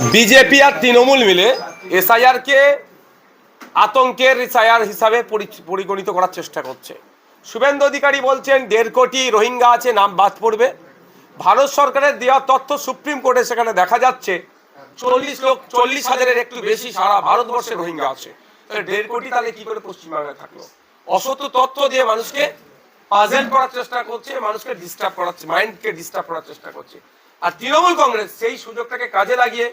BJP আর তৃণমূল মিলে SIR কে আতঙ্কের SIR হিসাবে পরিগণিত করার চেষ্টা করছে। শুভেন্দু অধিকারী বলছেন, দেড় কোটি রোহিঙ্গা আছে, নাম বাদ পড়বে। ভারত সরকারের দেওয়া তথ্য সুপ্রিম কোর্টে সেখানে দেখা যাচ্ছে, চল্লিশ লোক, চল্লিশ হাজারের একটু বেশি সারা ভারতবর্ষে রোহিঙ্গা আছে। দেড় কোটি তাহলে কি করে পশ্চিমবাংলায় থাকল? অসত্য তথ্য দিয়ে মানুষকে পাজেল করার চেষ্টা করছে, মানুষকে ডিস্টার্ব করার মাইন্ডকে ডিস্টার্ব করার চেষ্টা করছে। আর তৃণমূল কংগ্রেস সেই সুযোগটাকে কাজে লাগিয়ে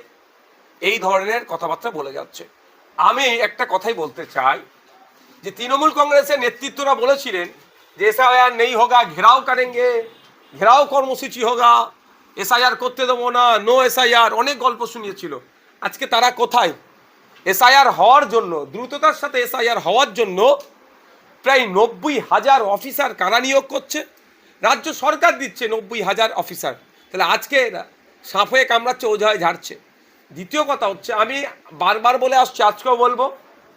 এই ধরনের কথাবার্তা বলে যাচ্ছে। আমি একটা কথাই বলতে চাই যে তৃণমূল কংগ্রেসের নেতৃত্বরা বলেছিলেন যে এসআইআর নেই হোগা, ঘেরাও করেঙ্গে ঘেরাও কর্মসূচি হোগা, এসআইআর করতে দেবো না নো এসআইআর, অনেক গল্প শুনিয়েছিল। আজকে তারা কোথায়? এসআইআর হওয়ার জন্য, দ্রুততার সাথে এসআইআর হওয়ার জন্য প্রায় নব্বই হাজার অফিসার কারা নিয়োগ করছে? রাজ্য সরকার দিচ্ছে নব্বই হাজার অফিসার। তাহলে আজকে সাপ হয়ে কামড়াচ্ছে ওঝা হয়ে ঝাড়ছে। দ্বিতীয় কথা হচ্ছে, আমি বারবার বলে আসছি, আজকেও বলব,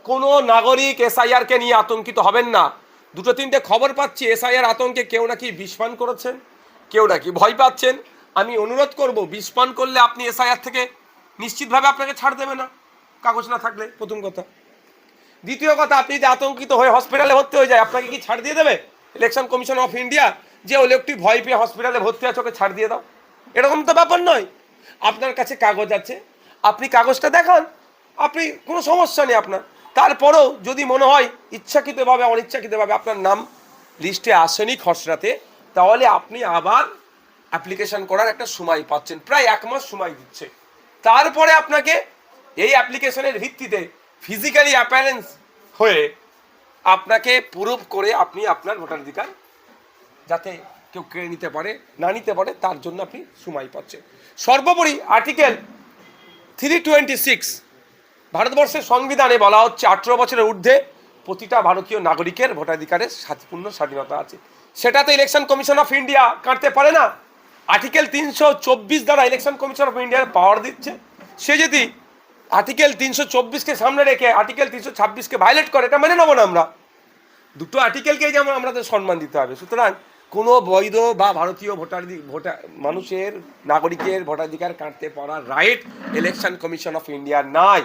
কোনো নাগরিক এসআইআরকে নিয়ে আতঙ্কিত হবেন না। দুটো তিনটে খবর পাচ্ছি এসআইআর আতঙ্কে কেউ নাকি বিষপান করেছেন? কেউ নাকি ভয় পাচ্ছেন? আমি অনুরোধ করব বিষপান করলে আপনি এসআইআর থেকে নিশ্চিতভাবে আপনাকে ছাড় দেবে না। কাগজ না থাকলে, প্রথম কথা। দ্বিতীয় কথা, আপনি যদি আতঙ্কিত হয়ে হসপিটালে ভর্তি হয়ে যায়, আপনাকে কি ছাড় দিয়ে দেবে? ইলেকশন কমিশন অফ ইন্ডিয়া যে ও লোকটি ভয় পেয়ে হসপিটালে ভর্তি আছে, ওকে ছাড় দিয়ে দাও। এরকম তো ব্যাপার নয়। আপনার কাছে কাগজ আছে আপনি কাগজটা দেখান, আপনি কোনো সমস্যা নেই আপনার। তারপরেও যদি মনে হয় ইচ্ছাকৃতভাবে, অনিচ্ছাকৃতভাবে আপনার নাম লিস্টে আসেনি খসড়াতে, তাহলে আপনি আবার অ্যাপ্লিকেশন করার একটা সময় পাচ্ছেন, প্রায় এক মাস সময় দিচ্ছে। তারপরে আপনাকে এই অ্যাপ্লিকেশনের ভিত্তিতে ফিজিক্যালি অ্যাপারেন্স হয়ে আপনাকে প্রুভ করে আপনি আপনার ভোটাধিকার যাতে কেউ কেড়ে নিতে পারে, না নিতে পারে, তার জন্য আপনি সময় পাচ্ছেন। সর্বোপরি আর্টিকেল থ্রি টোয়েন্টি সিক্স। ভারতবর্ষের সংবিধানে বলা হচ্ছে আঠেরো বছরের ঊর্ধ্বে প্রতিটা ভারতীয় নাগরিকের ভোটাধিকারের পূর্ণ স্বাধীনতা আছে। সেটা তো ইলেকশন কমিশন অফ ইন্ডিয়া কাটতে পারে না। আর্টিকেল তিনশো চব্বিশ দ্বারা ইলেকশন কমিশন অফ ইন্ডিয়ার পাওয়ার দিচ্ছে। সে যদি আর্টিকেল তিনশো চব্বিশকে সামনে রেখে আর্টিকেল তিনশো ছাব্বিশকে ভায়োলেট করে, এটা মেনে নেব না আমরা। দুটো আর্টিকেলকেই যেমন আমাদের সম্মান দিতে হবে। সুতরাং কোনো বৈধ বা ভারতীয় ভোটার ভোটার মানুষের, নাগরিকের ভোটাধিকার কাটতে পারার right election commission of India নাই।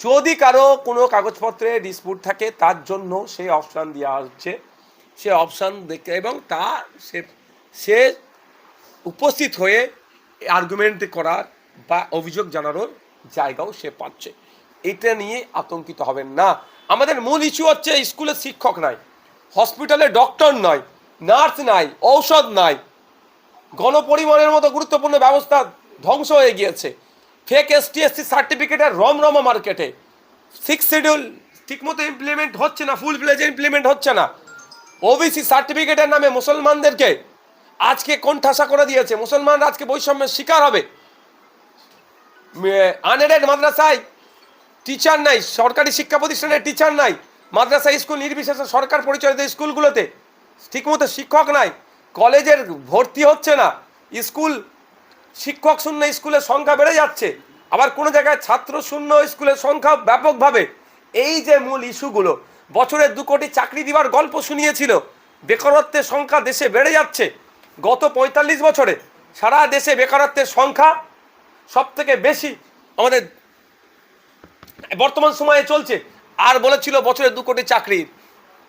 যদি কারও কোনো কাগজপত্রে ডিসপুট থাকে, তার জন্য সেই অপশান দেওয়া হচ্ছে। সে অপশান দেখে এবং তা সে সে উপস্থিত হয়ে আর্গুমেন্ট করার বা অভিযোগ জানানোর জায়গাও সে পাচ্ছে। এটা নিয়ে আতঙ্কিত হবেন না। আমাদের মূল ইস্যু হচ্ছে স্কুলে শিক্ষক নাই হসপিটালে ডক্টর নয় নার্স নাই, ঔষধ নাই। গণপরিবহনের মতো গুরুত্বপূর্ণ ব্যবস্থা ধ্বংস হয়ে গিয়েছে। ফেক এসটিএসসি সার্টিফিকেটের রমরমা মার্কেটে সিক্স শিডিউল ঠিকমতো ইমপ্লিমেন্ট হচ্ছে না ফুল ফ্লেজে ইমপ্লিমেন্ট হচ্ছে না। ওবিসি সার্টিফিকেটের নামে মুসলমানদেরকে আজকে কোন ঠাসা করে দিয়েছে। মুসলমানরা আজকে বৈষম্যের শিকার হবে। আনএডেড মাদ্রাসায় টিচার নাই, সরকারি শিক্ষা প্রতিষ্ঠানের টিচার নাই। মাদ্রাসা স্কুল নির্বিশেষে সরকার পরিচালিত স্কুলগুলোতে ঠিকমতো শিক্ষক নাই, কলেজের ভর্তি হচ্ছে না, স্কুল, শিক্ষক শূন্য স্কুলের সংখ্যা বেড়ে যাচ্ছে, আবার কোনো জায়গায় ছাত্র শূন্য স্কুলের সংখ্যা ব্যাপকভাবে। এই যে মূল ইস্যুগুলো, বছরে দু কোটি চাকরি দিবার গল্প শুনিয়েছিল, বেকারত্বের সংখ্যা দেশে বেড়ে যাচ্ছে। গত পঁয়তাল্লিশ বছরে সারা দেশে বেকারত্বের সংখ্যা সব থেকে বেশি আমাদের বর্তমান সময়ে চলছে, আর বলেছিল বছরে দু কোটি চাকরি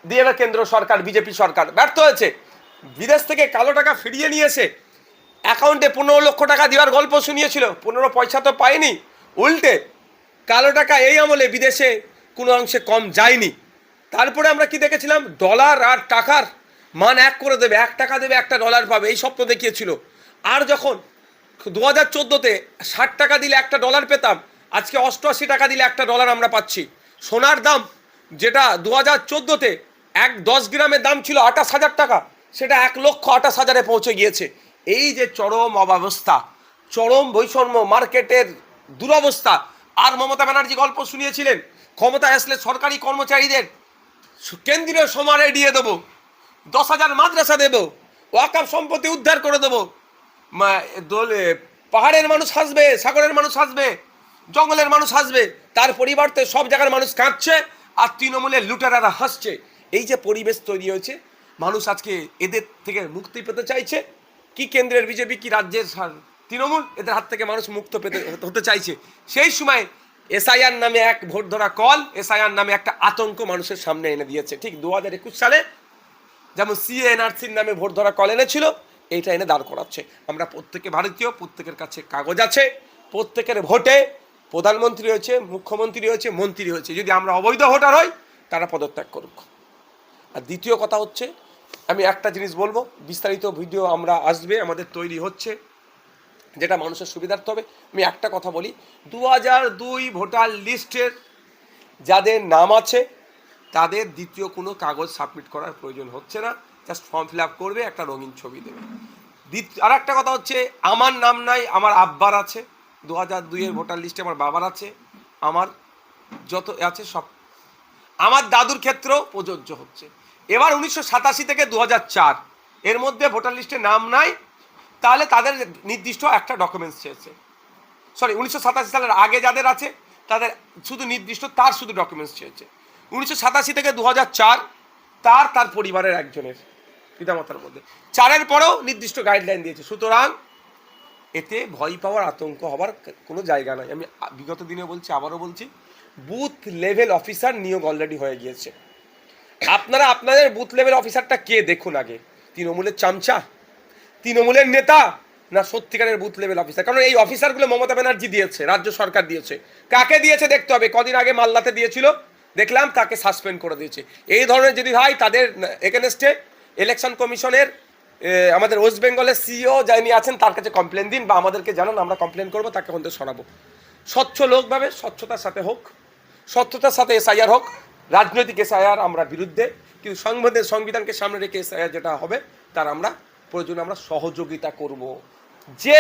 দিয়ে না কেন্দ্র সরকার, বিজেপি সরকার। ব্যর্থ হয়েছে। বিদেশ থেকে কালো টাকা ফিরিয়ে নিয়ে এসে অ্যাকাউন্টে পনেরো লক্ষ টাকা দেওয়ার গল্প শুনিয়েছিল। পনেরো পয়সা তো পায়নি। উল্টে কালো টাকা এই আমলে বিদেশে কোনো অংশে কম যায়নি। তারপরে আমরা কি দেখেছিলাম? ডলার আর টাকার মান এক করে দেবে। এক টাকা দেবে, একটা ডলার পাবে। এই স্বপ্ন দেখিয়েছিল। আর যখন দু হাজার চোদ্দোতে ষাট টাকা দিলে একটা ডলার পেতাম, আজকে অষ্টআশি টাকা দিলে একটা ডলার আমরা পাচ্ছি। সোনার দাম যেটা দু হাজার চোদ্দোতে এক দশ গ্রামের দাম ছিল আঠাশ হাজার টাকা। সেটা এক লক্ষ আঠাশ হাজারে পৌঁছে গিয়েছে। এই যে চরম অবাবস্থা, চরম বৈষম্য মার্কেটের দুরবস্থা। আর মমতা ব্যানার্জি গল্প শুনিয়েছিলেন, ক্ষমতা আসলে সরকারি কর্মচারীদের কেন্দ্রীয় সমারে দিয়ে দেবো, দশ হাজার মাদ্রাসা দেবো ওয়াকাপ সম্পত্তি উদ্ধার করে দেবো। দোলে পাহাড়ের মানুষ হাসবে, সাগরের মানুষ হাসবে, জঙ্গলের মানুষ হাসবে, তার পরিবর্তে সব জায়গার মানুষ কাঁদছে, আর তৃণমূলের লুটেরারা হাসছে। এই যে পরিবেশ তৈরি হয়েছে, মানুষ আজকে এদের থেকে মুক্তি পেতে চাইছে। কি কেন্দ্রের বিজেপি, কি রাজ্যের তৃণমূল, এদের হাত থেকে মানুষ মুক্ত পেতে, হতে চাইছে। সেই সময় এসআইআর নামে এক ভোট ধরা কল, এসআইআর নামে একটা আতঙ্ক মানুষের সামনে এনে দিয়েছে। ঠিক দু হাজার একুশ সালে যেমন সিএনআরসির নামে ভোট ধরা কল এনেছিল, এইটা এনে দাঁড় করাচ্ছে। আমরা প্রত্যেকে ভারতীয়, প্রত্যেকের কাছে কাগজ আছে। প্রত্যেকের ভোটে প্রধানমন্ত্রী হয়েছে, মুখ্যমন্ত্রী হয়েছে, মন্ত্রী হয়েছে। যদি আমরা অবৈধ ভোটার হই, তারা পদত্যাগ করুক। আর দ্বিতীয় কথা হচ্ছে, আমি একটা জিনিস বলব, বিস্তারিত ভিডিও আমরা আসবে, আমাদের তৈরি হচ্ছে, যেটা মানুষের সুবিধার্থ হবে। আমি একটা কথা বলি দু হাজার দুই ভোটার লিস্টের যাদের নাম আছে, তাদের দ্বিতীয় কোনো কাগজ সাবমিট করার প্রয়োজন হচ্ছে না, জাস্ট ফর্ম ফিল আপ করবে, একটা রঙিন ছবি দেবে। দ্বিতীয় আর একটা কথা হচ্ছে, আমার নাম নাই, আমার আব্বার আছে দু হাজার দুইয়ের ভোটার লিস্টে আমার বাবার আছে, আমার যত আছে সব, আমার দাদুর ক্ষেত্রেও প্রযোজ্য হচ্ছে। এবার উনিশশো সাতাশি থেকে দু এর মধ্যে ভোটার লিস্টে নাম নাই, তাহলে তাদের নির্দিষ্ট একটা ডকুমেন্টস চেয়েছে সরি উনিশশো সাতাশি সালের আগে যাদের আছে, তাদের শুধু নির্দিষ্ট, তার শুধু ডকুমেন্টস চেয়েছে উনিশশো সাতাশি থেকে দু তার তার পরিবারের একজনের, পিতামাতার মধ্যে। চারের পরেও নির্দিষ্ট গাইডলাইন দিয়েছে। সুতরাং এতে ভয় পাওয়ার আতঙ্ক হবার কোনো জায়গা নাই। আমি বিগত দিনে বলছি, আবারও বলছি, বুথ লেভেল অফিসার নিয়োগ অলরেডি হয়ে গিয়েছে। আপনারা আপনাদের বুথ লেভেল অফিসারটা কে? দেখুন আগে। তৃণমূলের চামচা? তৃণমূলের নেতা? না সত্যিকারের বুথ লেভেল অফিসার কারণ এই অফিসারগুলো মমতা ব্যানার্জি দিয়েছে, রাজ্য সরকার দিয়েছে। কাকে দিয়েছে দেখতে হবে? কদিন আগে মাল্লাতে দিয়েছিল। দেখলাম তাকে সাসপেন্ড করে দিয়েছে। এই ধরনের যদি হয়, তাদের এগেনস্টে ইলেকশন কমিশনের আমাদের ওয়েস্ট বেঙ্গলের সিইও যিনি আছেন, তার কাছে কমপ্লেন দিন বা আমাদেরকে জানান, আমরা কমপ্লেন করব, তাকে হতে সরাবো স্বচ্ছ লোকভাবে স্বচ্ছতার সাথে হোক, স্বচ্ছতার সাথে এসআইআর হোক রাজনৈতিক এসআইআর আমরা বিরুদ্ধে, কিন্তু সংবিধান সংবিধানকে সামনে রেখে এসআইআর যেটা হবে, তার আমরা প্রয়োজনে আমরা সহযোগিতা করব। যে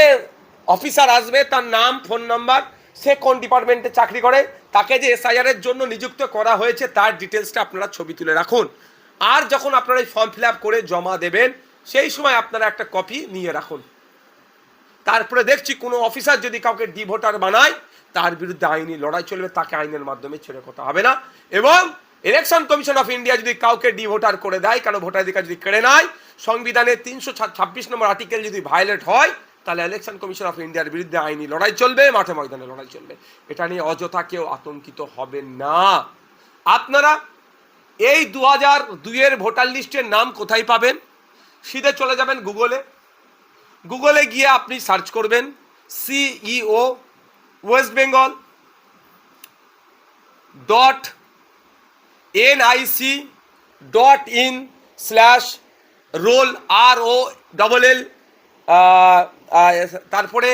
অফিসার আসবে, তার নাম, ফোন নাম্বার, সে কোন ডিপার্টমেন্টে চাকরি করে, তাকে যে এসআইআর এর জন্য নিযুক্ত করা হয়েছে, তার ডিটেলসটা আপনারা ছবি তুলে রাখুন। আর যখন আপনারা এই ফর্ম ফিল আপ করে জমা দেবেন, সেই সময় আপনারা একটা কপি নিয়ে রাখুন। তারপরে দেখছি কোনো অফিসার যদি কাউকে ডি ভোটার বানায় তার বিরুদ্ধে আইনি লড়াই চলবে, তাকে আইনের মাধ্যমে ছেড়ে কথা হবে না। এবং ইলেকশন কমিশন অফ ইন্ডিয়া যদি কাউকে ডি ভোটার করে দেয়, কারণ ভোটাধিকার যদি কেড়ে নেয় সংবিধানের তিনশো ছাব্বিশ নম্বর আর্টিকেল যদি ভায়োলেট হয়, তাহলে ইলেকশন কমিশন অফ ইন্ডিয়ার বিরুদ্ধে আইনি লড়াই চলবে, মাঠে ময়দানে লড়াই চলবে। এটা নিয়ে অযথা কেউ আতঙ্কিত হবে না। আপনারা এই দু হাজার দুইয়ের ভোটার লিস্টের নাম কোথায় পাবেন? সিধে চলে যাবেন গুগলে গুগলে গিয়ে আপনি সার্চ করবেন CEO west Bengal dot NIC dot in slash roll R O double L তারপরে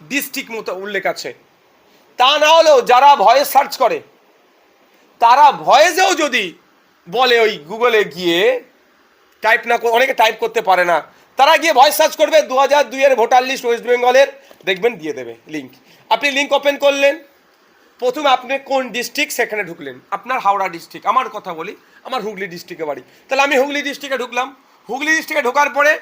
ডিস্ট্রিক্ট মতো উল্লেখ আছে। তা না হলেও যারা ভয়েস সার্চ করে, তারা ভয়েসেও যদি বলে ওই গুগলে গিয়ে টাইপ না অনেকে টাইপ করতে পারে না। তারা গিয়ে ভয়েস সার্চ করবে দু হাজার দুইয়ের ভোটার লিস্ট ওয়েস্ট বেঙ্গলের দেখবেন দিয়ে দেবে লিঙ্ক আপনি লিঙ্ক ওপেন করলেন, প্রথমে আপনি কোন ডিস্ট্রিক্ট সেখানে ঢুকলেন? আপনার হাওড়া ডিস্ট্রিক্ট আমার কথা বলি, আমার হুগলি ডিস্ট্রিক্টে বাড়ি। তাহলে আমি হুগলি ডিস্ট্রিক্টে ঢুকলাম। হুগলি ডিস্ট্রিক্টে ঢোকার পরে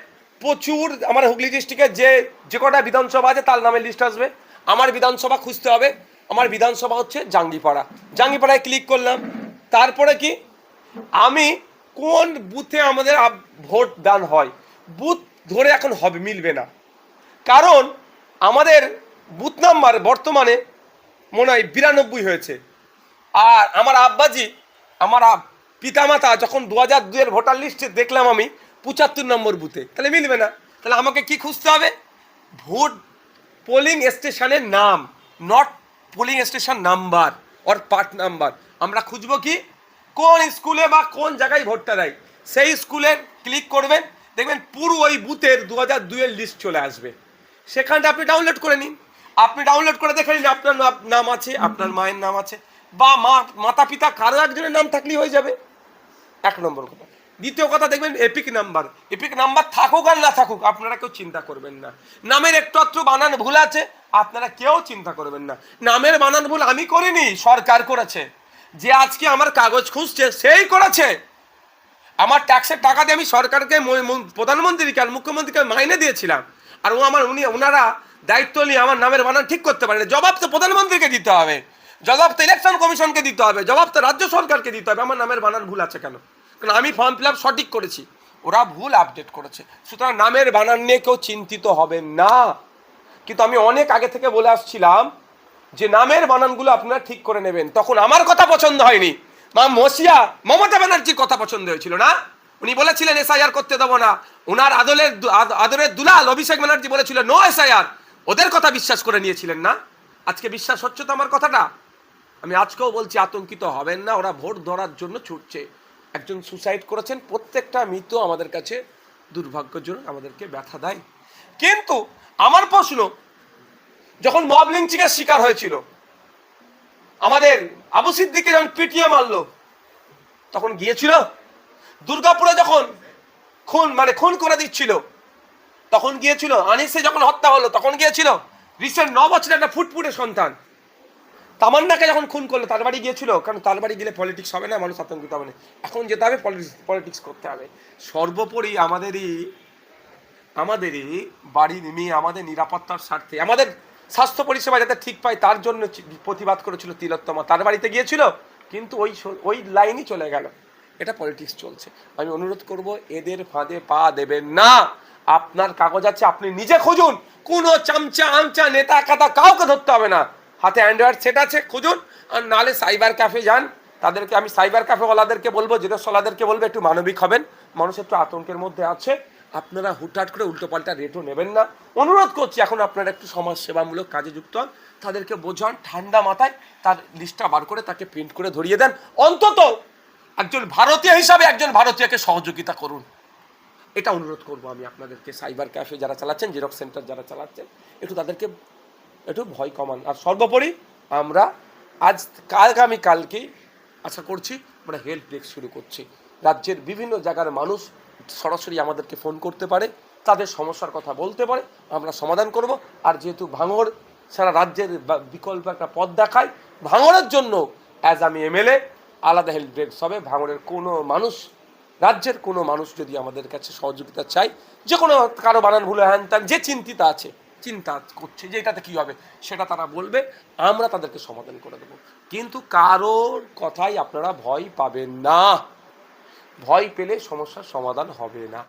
প্রচুর আমার হুগলি ডিস্ট্রিক্টের যে যে কটা বিধানসভা আছে তার নামে লিস্ট আসবে। আমার বিধানসভা খুঁজতে হবে। আমার বিধানসভা হচ্ছে জাঙ্গিপাড়া। জাঙ্গিপাড়ায় ক্লিক করলাম। তারপরে কি? আমি কোন বুথে আমাদের ভোট দান হয়? বুথ ধরে এখন হবে, মিলবে না। কারণ আমাদের বুথ নাম্বার বর্তমানে মনে হয় বিরানব্বই হয়েছে। আর আমার আব্বাজি, আমার পিতামাতা যখন দু হাজার দুইয়ের ভোটার লিস্টে দেখলাম আমি, পঁচাত্তর নম্বর বুথে, তাহলে মিলবে না। তাহলে আমাকে কি খুঁজতে হবে? ভোট পোলিং স্টেশনের নাম not polling station number or part number. আমরা খুঁজবো কি? কোন স্কুলে বা কোন জায়গায় ভোটটা দেয়? সেই স্কুলে ক্লিক করবেন দেখবেন পুরো ওই বুথের দু হাজার দুইয়ের লিস্ট চলে আসবে। সেখানটা আপনি ডাউনলোড করে নিন। আপনি ডাউনলোড করে দেখে নিন আপনার নাম- আছে, আপনার মায়ের নাম আছে, বা মা মাতা পিতা কারও একজনের নাম থাকলেই হয়ে যাবে। এক নম্বর কথা। দ্বিতীয় কথা, দেখবেন এপিক নাম্বার এপিক নাম্বার থাকুক আর না থাকুক, আপনারা কেউ চিন্তা করবেন না। নামের একটু একটু বানান ভুল আছে, আপনারা কেউ চিন্তা করবেন না। নামের বানান ভুল আমি করিনি, সরকার করেছে। যে আজকে আমার কাগজ খুঁজছে, সেই করেছে। আমার ট্যাক্সের টাকা দিয়ে আমি সরকারকে প্রধানমন্ত্রীকে আর মুখ্যমন্ত্রীকে মাইনে দিয়েছিলাম। আর ও আমার, উনি ওনারা দায়িত্ব নিয়ে আমার নামের বানান ঠিক করতে পারে না। জবাব তো প্রধানমন্ত্রীকে দিতে হবে। জবাব তো ইলেকশন কমিশনকে দিতে হবে। জবাব তো রাজ্য সরকারকে দিতে হবে। আমার নামের বানান ভুল আছে কেন? কারণ আমি ফর্ম ফিল সঠিক করেছি। ওরা ভুল আপডেট করেছে। সুতরাং নামের বানান নিয়ে কেউ চিন্তিত হবে না। কিন্তু আমি অনেক আগে থেকে বলে আসছিলাম যে নামের বানানগুলো আপনারা ঠিক করে নেবেন। তখন আমার কথা পছন্দ হয়নি। মা মসিয়া, মমতা ব্যানার্জির কথা পছন্দ হয়েছিল, না? উনি বলেছিলেন এসআইআর করতে দেবো না। ওনার আদলের আদরের দুলাল অভিষেক ব্যানার্জি বলেছিল নো এসআইআর ওদের কথা বিশ্বাস করে নিয়েছিলেন, না? আজকে বিশ্বাস হচ্ছে তো আমার কথাটা? আমি আজকেও বলছি, আতঙ্কিত হবেন না, ওরা ভোট ধরার জন্য ছুটছে। একজন সুসাইড করেছেন, প্রত্যেকটা মৃত আমাদের কাছে দুর্ভাগ্যজনক, আমাদেরকে ব্যথা দেয়। কিন্তু আমার প্রশ্ন, যখন মব লিঞ্চিংয়ের শিকার হয়েছিল, আমাদের আবু সিদ্দিকে যখন পিটিয়ে মারলো। তখন গিয়েছিল, দুর্গাপুরে যখন খুন মানে খুন করে দিচ্ছিল, তখন গিয়েছিল, আনিসে যখন হত্যা হলো, তখন গিয়েছিল রিসেন্ট ন বছরের একটা ফুটফুটে সন্তান। তামান্নাকে যখন খুন করল, তার বাড়ি গিয়েছিল, কারণ তার বাড়ি গেলে পলিটিক্স হবে না, মানুষ আতঙ্কিত হবে না। এখন যেতে হবে পলিটিক্স করতে হবে। সর্বোপরি আমাদেরই আমাদেরই বাড়ির মেয়ে, আমাদের নিরাপত্তার স্বার্থে, আমাদের স্বাস্থ্য পরিষেবা যাতে ঠিক পায়, তার জন্য প্রতিবাদ করেছিল তিলোত্তমা। তার বাড়িতে গিয়েছিল, কিন্তু ওই ওই লাইনই চলে গেল। এটা পলিটিক্স চলছে। আমি অনুরোধ করব, এদের ফাঁদে পা দেবেন না। আপনার কাগজ আছে, আপনি নিজে খুঁজুন। কোনো চামচা আমচা নেতা কাতা কাউকে ধরতে হবে না। হাতে অ্যান্ড্রয়েড সেট আছে, খুঁজুন। আর নালে সাইবার ক্যাফে যান। তাদেরকে, আমি সাইবার ক্যাফেওয়ালাদেরকে বলব জেরক্সওয়ালাদেরকে বলব, একটু মানবিক হবেন। মানুষ একটু আতঙ্কের মধ্যে আছে। আপনারা হুটহাট করে উল্টোপাল্টা রেটও নেবেন না। অনুরোধ করছি এখন আপনারা একটু সমাজ সেবামূলক কাজে যুক্ত হন। তাদেরকে বোঝান, ঠান্ডা মাথায় তার লিস্টটা বার করে তাকে প্রিন্ট করে ধরিয়ে দেন। অন্তত একজন ভারতীয় হিসাবে একজন ভারতীয়কে সহযোগিতা করুন। এটা অনুরোধ করব আমি আপনাদেরকে। সাইবার ক্যাফে যারা চালাচ্ছেন জেরক্স সেন্টার যারা চালাচ্ছেন, একটু তাদেরকে একটু ভয় কমান। আর সর্বোপরি আমরা আজ আগামী কালকেই আশা করছি আমরা হেল্প ডেস্ক শুরু করছি। রাজ্যের বিভিন্ন জায়গার মানুষ সরাসরি আমাদেরকে ফোন করতে পারে, তাদের সমস্যার কথা বলতে পারে, আমরা সমাধান করব। আর যেহেতু ভাঙর সারা রাজ্যের বিকল্প একটা পথ দেখায় ভাঙরের জন্য অ্যাজ আমি এমএলএ, আলাদা হেল্প ডেস্ক হবে। ভাঙরের কোনো মানুষ, রাজ্যের কোনো মানুষ যদি আমাদের কাছে সহযোগিতা চাই যে কোনো কারও বানান ভুলে হ্যান ত্যান, যে চিন্তিত আছে, চিন্তা করছে যে এটাতে কী হবে, সেটা তারা বলবে, আমরা তাদেরকে সমাধান করে দেবো। কিন্তু কারোর কথাই আপনারা ভয় পাবেন না। ভয় পেলে সমস্যার সমাধান হবে না।